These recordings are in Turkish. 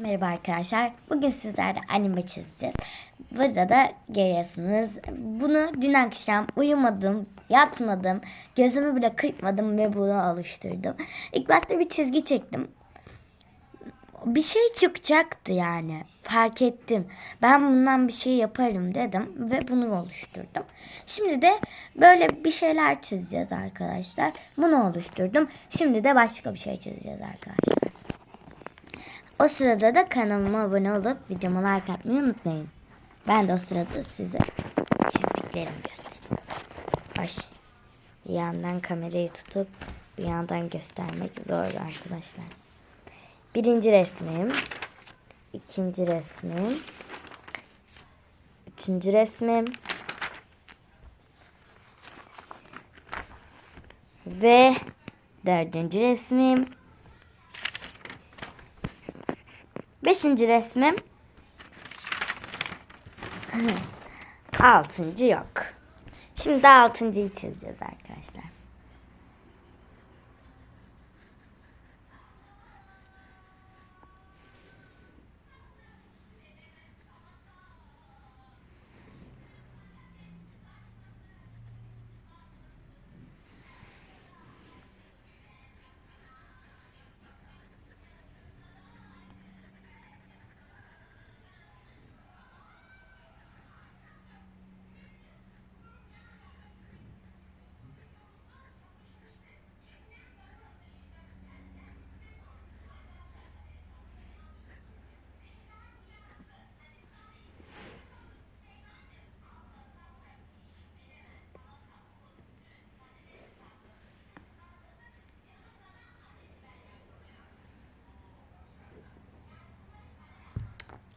Merhaba arkadaşlar. Bugün sizlerle anime çizeceğiz. Burada da görüyorsunuz. Bunu dün akşam uyumadım, yatmadım, gözümü bile kırpmadım ve bunu oluşturdum. İlk başta bir çizgi çektim. Bir şey çıkacaktı yani. Fark ettim. Ben bundan bir şey yaparım dedim ve bunu oluşturdum. Şimdi de böyle bir şeyler çizeceğiz arkadaşlar. Bunu oluşturdum. Şimdi de başka bir şey çizeceğiz arkadaşlar. O sırada da kanalıma abone olup videoma like atmayı unutmayın. Ben de o sırada size çizdiklerimi göstereyim. Baş. Bir yandan kamerayı tutup bir yandan göstermek zor arkadaşlar. Birinci resmim. ikinci resmim. Üçüncü resmim. Ve dördüncü resmim. Beşinci resmim. Altıncı yok. Şimdi altıncıyı çizeceğiz arkadaşlar.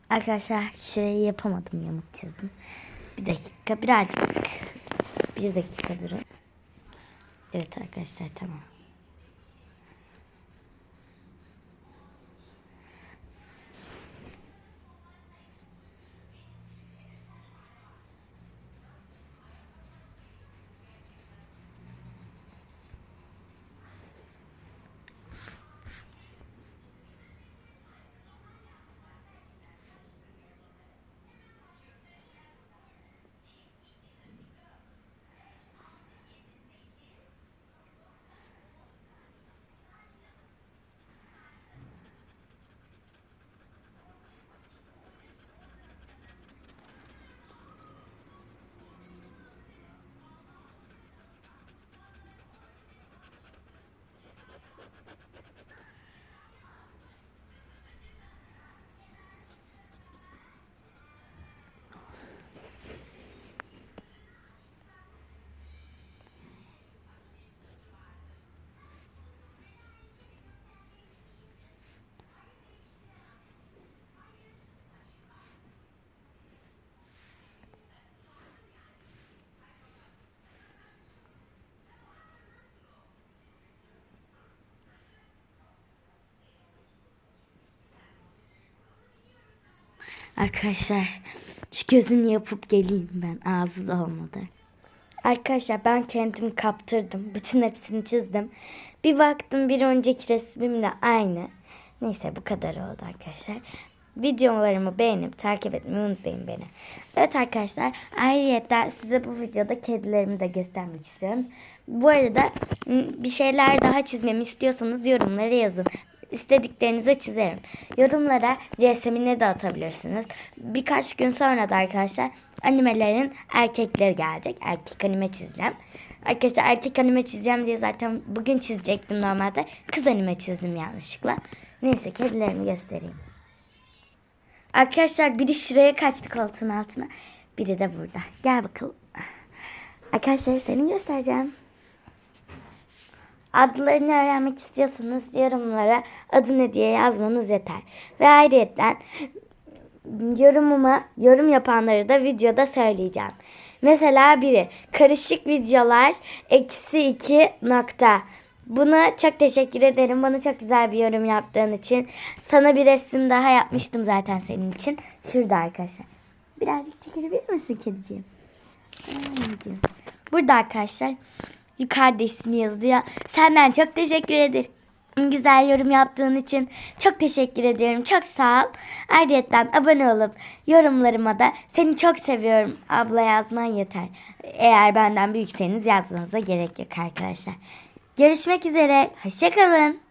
Arkadaşlar şurayı yapamadım yamuk çizdim. Bir dakika birazcık. Bir dakika durun. Evet arkadaşlar tamam. Arkadaşlar şu gözünü yapıp geleyim ben. Ağzı da olmadı. Arkadaşlar ben kendimi kaptırdım. Bütün hepsini çizdim. Bir baktım bir önceki resmimle aynı. Neyse bu kadar oldu arkadaşlar. Videolarımı beğenip takip etmeyi unutmayın beni. Evet arkadaşlar ayrıca size bu videoda kedilerimi de göstermek istiyorum. Bu arada bir şeyler daha çizmemi istiyorsanız yorumlara yazın. İstediklerinizi çizerim. Yorumlara resmini de atabilirsiniz. Birkaç gün sonra da arkadaşlar animelerin erkekleri gelecek. Erkek anime çizeceğim. Arkadaşlar erkek anime çizeceğim diye zaten bugün çizecektim normalde. Kız anime çizdim yanlışlıkla. Neyse kedilerimi göstereyim. Arkadaşlar biri şuraya kaçtı koltuğun altına. Biri de burada. Gel bakalım. Arkadaşlar seni göstereceğim. Adlarını öğrenmek istiyorsanız yorumlara adı ne diye yazmanız yeter. Ve ayrıca yorumuma yorum yapanları da videoda söyleyeceğim. Mesela biri karışık videolar eksi iki nokta. Buna çok teşekkür ederim. Bana çok güzel bir yorum yaptığın için. Sana bir resim daha yapmıştım zaten senin için. Şurada arkadaşlar. Birazcık çekilebilir misin kediciğim? Anneciğim. Burada arkadaşlar yukarıda ismi yazıyor. Senden çok teşekkür ederim. güzel yorum yaptığın için çok teşekkür ediyorum. Çok sağ ol. Ayrıca abone olup yorumlarıma da seni çok seviyorum abla yazman yeter. Eğer benden büyükseniz yazmanıza gerek yok arkadaşlar. Görüşmek üzere. Hoşçakalın.